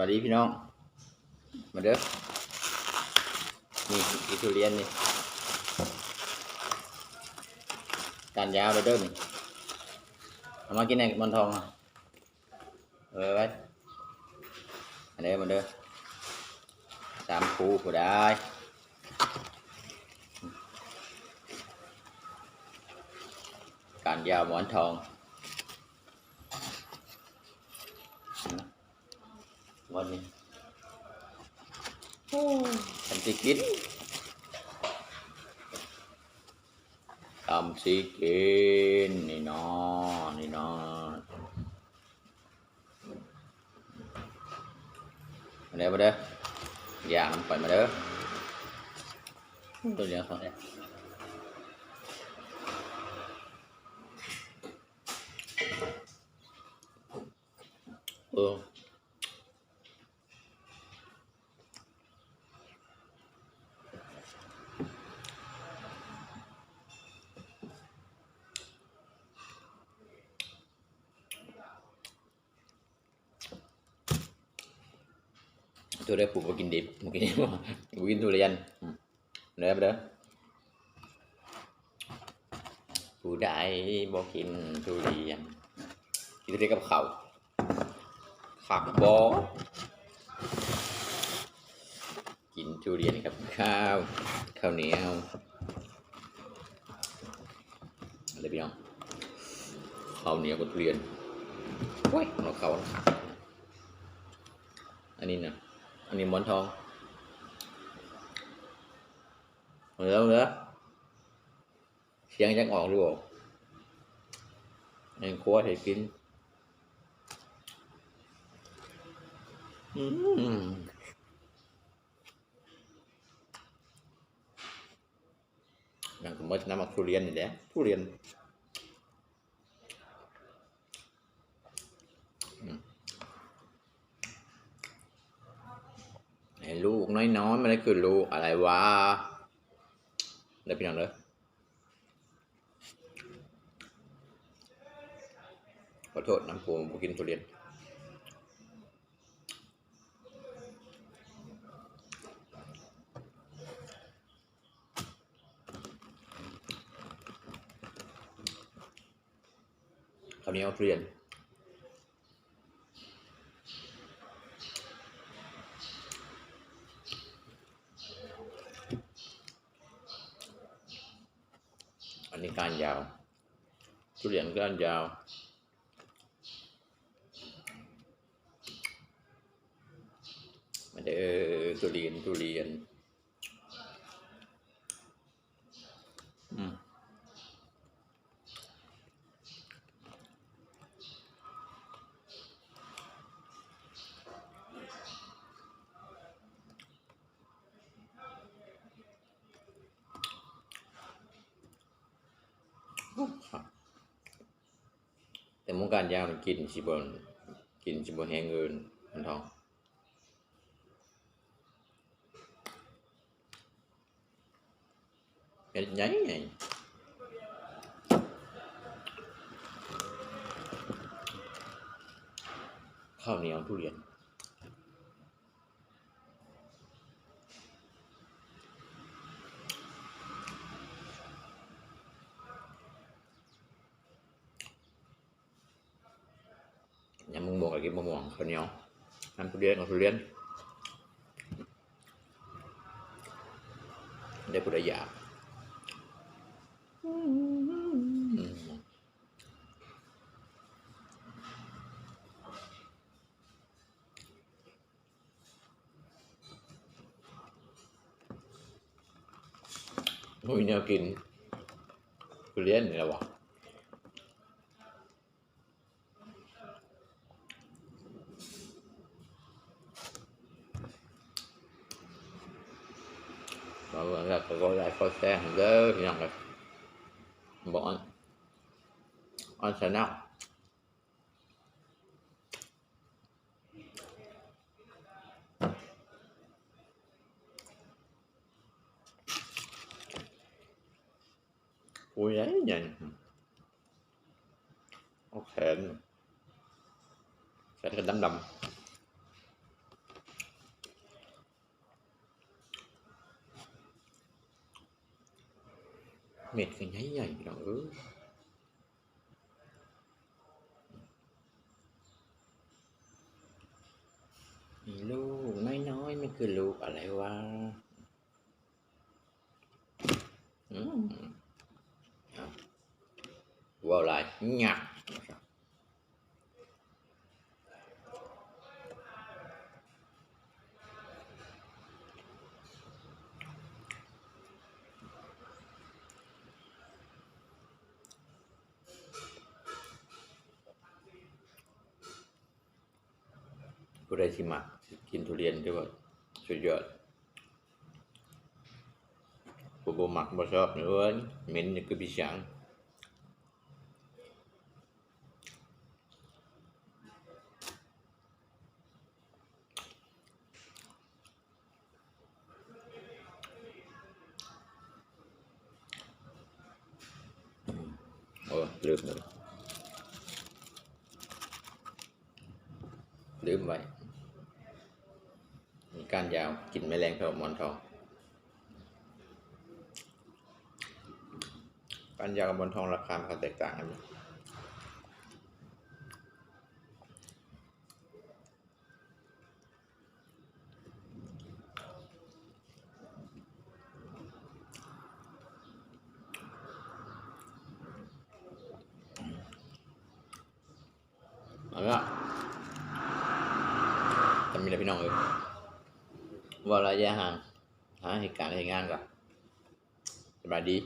วัสดีพี่น้อง มาเด้อนี่อิทุเรียนนี่การยาวเลยเด้อนี่เอามากินในมันทองอะเอาไว้ไว้อันนี้มาเด้อสามคูก็ได้การยาวหมอนทอง วันนี้ฉันสิกินทำสิกินนี่นอนี่นอมาเด้อมาเด้อย่างมันปล่อยมาเด้อตัวเลี้ยงเขาเนี่ ยเออตัวได้ผูกมากินดิบมากินดิบมากินทุเรียนอืมเด้อเด้อผู้ใดบอกกินทุเรียนกินทุเรียนกับข้าวผักบอกินทุเรียนกับข้าวข้าวเหนียวอะไรพี่น้องข้าวเหนียวกับทุเรียนโอ้ยเราเขาขาดอันนี้นะ อันนี้หมอนทองเหลือเหลือเสียงยังออกหรือเปเองครัวให้กินอืมนั่นก็มาน้ำมักทุเรียนนี่แหละทุเรียน ไอ้ลูกน้อยๆมันได้คือลูกอะไรวะได้พี่น้องเลยขอโทษน้ำผมผมกินทุเรียนคราวนี้เอาทุเรียน อันนี้การยาว ทุเรียนก้านยาว มันจะเออทุเรียนทุเรียน อืม แต่หมุงการยาวมันกินสิบนกินสิบนแหงเงินมันทองเป็นไงไงข้าวเหนียวทุเรียน ยำมึงบอกอะไรกินมะม่วงข้าวเหนียวน้ำทุเรียนกับทุเรียนได้ปุระยากอืมมุ้ยแนวกินทุเรียนนี่แหละวะ rồi là có lại coi xe hàng ghê nhận rồi bọn anh sẽ nào ui đấy nhìn ok sẽ cái đấm đầm เม็ดกันใหญ่ๆพี่น้องเออมีลูกน้อยๆมันคือลูกอะไรวะอืมเอาว่าวลายหยักนะครับ ผู้ใดที่มักกินทุเรียนด้วยว่าสุดยอดผู้บ่มักบ่ชอบเนื้อเหม็นนี่คือพิชังโอ้ลืมเลยลืมไว้ ก้านยาวกลิ่นแมลงเท่าหมอนทองก้านยาวกับหมอนทองราคามันแตกต่างกันอยู่เอาละจะมีอะไรพี่น้องเอ้ย ว่าระยะห่างหาเหตุ